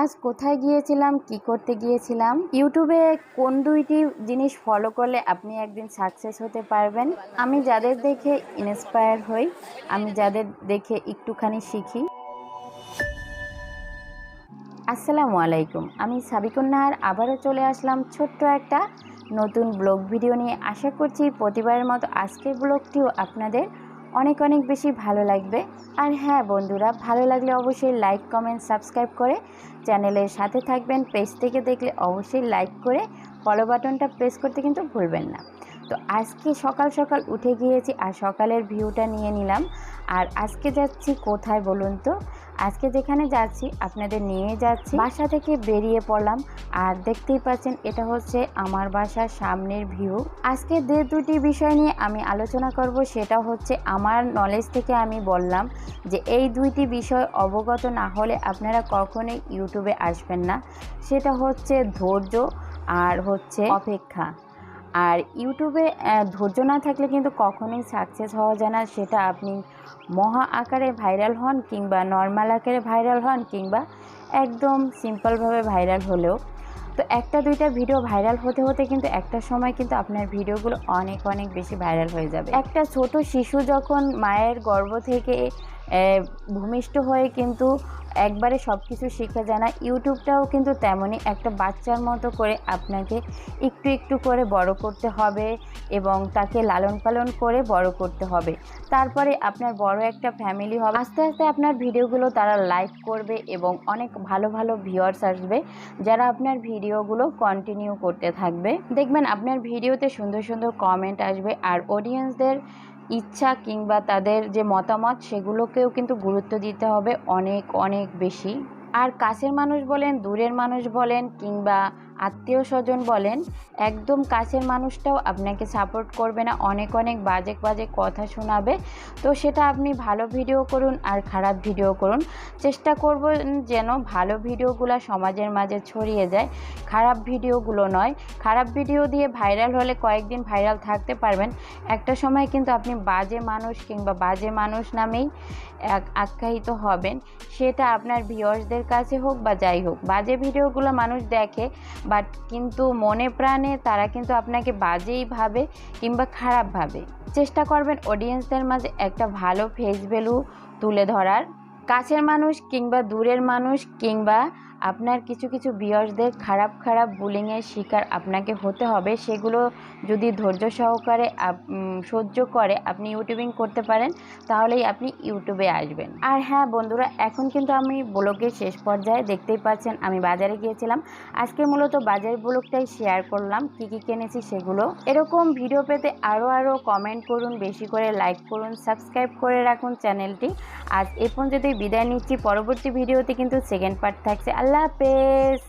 আজ কোথায় গিয়েছিলাম, কি করতে গিয়েছিলাম? ইউটিউবে কোন দুইটি জিনিস ফলো করলে আপনি একদিন সাকসেস হতে পারবেন? আমি যাদের দেখে ইন্সপায়ার হই, আমি যাদের দেখে একটুখানি শিখি। আসসালামু আলাইকুম, আমি সাবিকুন্নাহার আবারও চলে আসলাম ছোট্ট একটা নতুন ব্লগ ভিডিও নিয়ে। আশা করছি প্রতিবারের মতো আজকের ব্লগটিও আপনাদের অনেক অনেক বেশি ভালো লাগবে। আর হ্যাঁ বন্ধুরা, ভালো লাগলে অবশ্যই লাইক কমেন্ট সাবস্ক্রাইব করে চ্যানেলের সাথে থাকবেন। পেজ থেকে দেখলে অবশ্যই লাইক করে ফলো বাটনটা প্রেস করতে কিন্তু ভুলবেন না। তো আজকে সকাল সকাল উঠে গিয়েছি আর সকালের ভিউটা নিয়ে নিলাম। আর আজকে যাচ্ছি কোথায় বলুন তো? আজকে যেখানে যাচ্ছি, আপনাদের নিয়ে যাচ্ছি। বাসা থেকে বেরিয়ে পড়লাম, আর দেখতেই পাচ্ছেন, এটা হচ্ছে আমার বাসার সামনের ভিউ আজকে যে দুটি বিষয় নিয়ে আমি আলোচনা করব, সেটা হচ্ছে আমার নলেজ থেকে আমি বললাম যে এই দুইটি বিষয় অবগত না হলে আপনারা কখনোই ইউটিউবে আসবেন না। সেটা হচ্ছে ধৈর্য আর হচ্ছে অপেক্ষা। আর ইউটিউবে ধৈর্য না থাকলে কিন্তু কখনোই সাকসেস হওয়া যায় না। সেটা আপনি মহা আকারে ভাইরাল হন কিংবা নর্মাল আকারে ভাইরাল হন কিংবা একদম সিম্পলভাবে ভাইরাল হলেও। তো একটা দুইটা ভিডিও ভাইরাল হতে হতে কিন্তু একটা সময় কিন্তু আপনার ভিডিওগুলো অনেক অনেক বেশি ভাইরাল হয়ে যাবে। একটা ছোট শিশু যখন মায়ের গর্ভ থেকে ভূমিষ্ঠ হয়ে কিন্তু একবারে সব কিছু শিখে যায় না। ইউটিউবটাও কিন্তু তেমনই একটা বাচ্চার মতো করে আপনাকে একটু একটু করে বড় করতে হবে এবং তাকে লালন পালন করে বড় করতে হবে। তারপরে আপনার বড় একটা ফ্যামিলি হবে। আস্তে আস্তে আপনার ভিডিওগুলো তারা লাইক করবে এবং অনেক ভালো ভালো ভিউয়ার্স আসবে, যারা আপনার ভিডিওগুলো কন্টিনিউ করতে থাকবে। দেখবেন আপনার ভিডিওতে সুন্দর সুন্দর কমেন্ট আসবে আর অডিয়েন্সদের ইচ্ছা কিংবা তাদের যে মতামত, সেগুলোকেও কিন্তু গুরুত্ব দিতে হবে অনেক অনেক বেশি। আর কাছের মানুষ বলেন, দূরের মানুষ বলেন কিংবা আত্মীয় স্বজন বলেন, একদম কাছের মানুষটাও আপনাকে সাপোর্ট করবে না, অনেক অনেক বাজে বাজে কথা শোনাবে। তো সেটা আপনি ভালো ভিডিও করুন আর খারাপ ভিডিও করুন। চেষ্টা করব যেন ভালো ভিডিওগুলো সমাজের মাঝে ছড়িয়ে যায়। খারাপ ভিডিওগুলো নয়। খারাপ ভিডিও দিয়ে ভাইরাল হলে কয়েকদিন ভাইরাল থাকতে পারবেন। একটা সময় কিন্তু আপনি বাজে মানুষ কিংবা বাজে মানুষ নামেই আখ্যায়িত হবেন। সেটা আপনার ভিউয়ার্সদের কাছে হোক বা যাই হোক, বাজে ভিডিওগুলো মানুষ দেখে বাট কিন্তু মনে প্রাণে তারা কিন্তু আপনাকে বাজেই ভাবে কিংবা খারাপ ভাবে। চেষ্টা করবেন অডিয়েন্সদের মাঝে একটা ভালো ফেস ভ্যালু তুলে ধরার। কাছের মানুষ কিংবা দূরের মানুষ কিংবা আপনার কিছু কিছু ভিউয়ার্সদের খারাপ খারাপ বুলিংয়ের শিকার আপনাকে হতে হবে। সেগুলো যদি ধৈর্য সহকারে সহ্য করে আপনি ইউটিউবিং করতে পারেন, তাহলেই আপনি ইউটিউবে আসবেন। আর হ্যাঁ বন্ধুরা, এখন কিন্তু আমি ব্লগের শেষ পর্যায়ে দেখতেই পাচ্ছেন আমি বাজারে গিয়েছিলাম। আজকে মূলত বাজার ব্লগটাই শেয়ার করলাম, কি কি কিনেছি সেগুলো। এরকম ভিডিও পেতে আরও আরও কমেন্ট করুন, বেশি করে লাইক করুন সাবস্ক্রাইব করে রাখুন চ্যানেলটি আজ এ পর্যন্তই বিদায় নিচ্ছি। পরবর্তী ভিডিওতে কিন্তু সেকেন্ড পার্ট থাকছে। আল্লাহ lápiz.